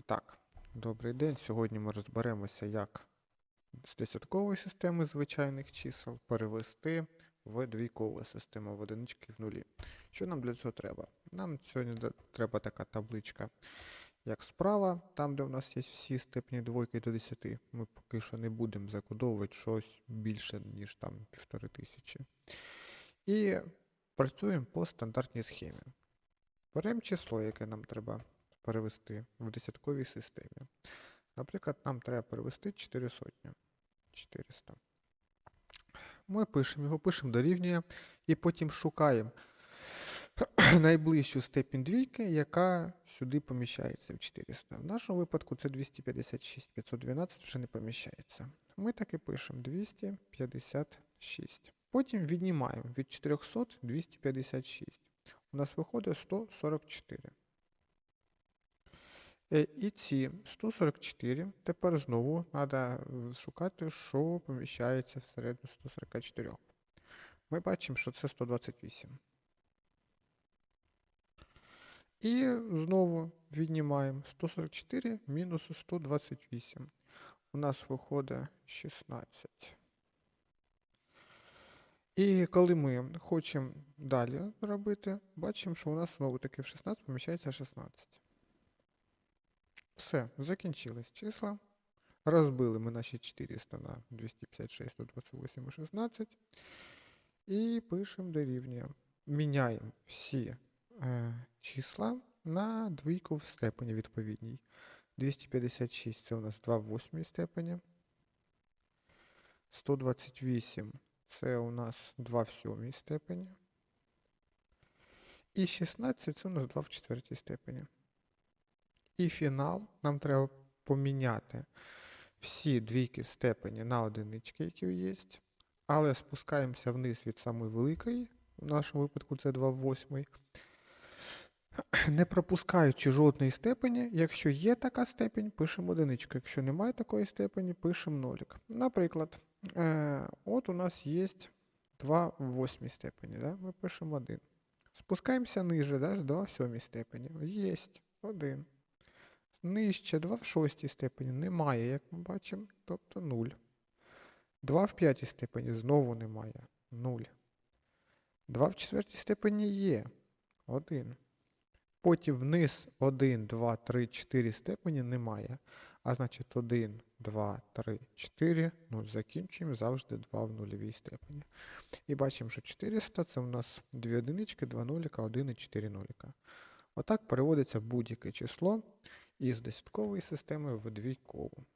І так, добрий день. Сьогодні ми розберемося, як з десяткової системи звичайних чисел перевести в двійкову систему в одинички в нулі. Що нам для цього треба? Нам сьогодні треба така табличка, як справа, там, де у нас є всі степені двойки до 10. Ми поки що не будемо закодовувати щось більше, ніж там півтори тисячі. І працюємо по стандартній схемі. Беремо число, яке нам треба перевести в десятковій системі. Наприклад, нам треба перевести 4 сотні. 400. Ми пишемо його, пишемо дорівнює і потім шукаємо найближчу степінь двійки, яка сюди поміщається в 400. В нашому випадку це 256, 512 вже не поміщається. Ми так і пишемо 256. Потім віднімаємо від 400 256. У нас виходить 144. Е, І ці 144 тепер знову треба шукати, що поміщається всередину 144. Ми бачимо, що це 128. І знову віднімаємо 144 мінус 128. У нас виходить 16. І коли ми хочемо далі робити, бачимо, що у нас знову таки в 16 поміщається 16. Все, закінчились числа. Розбили ми наші 400 на 256, 128 і 16. І пишемо дорівнює. Міняємо всі е, числа на двійку в степені відповідній. 256 це у нас 2 в 8 степені. 128 це у нас 2 в 7 степені. І 16 це у нас 2 в 4 степені. І фінал нам треба поміняти всі двійки степені на одинички, які є. Але спускаємося вниз від самої великої. В нашому випадку це 2 в 8. Не пропускаючи жодної степені, якщо є така степень, пишемо одиничку. Якщо немає такої степені, пишемо нолик. Наприклад, е, от у нас є 2 в 8 степені. Да? Ми пишемо 1. Спускаємося ниже, да? 2 в 7 степені. Є 1. Нижче 2 в 6 степені немає, як ми бачимо, тобто 0. 2 в 5 степені знову немає. 0. 2 в 4 степені є. 1. Потім вниз 1, 2, 3, 4 степені немає. А значить 1, 2, 3, 4, 0. Закінчуємо завжди 2 в нульовій степені. І бачимо, що 400 це у нас 2 одинички, 2 нуліка, 1 і 4 нуліка. Отак переводиться будь-яке число із десяткової системи в двійкову.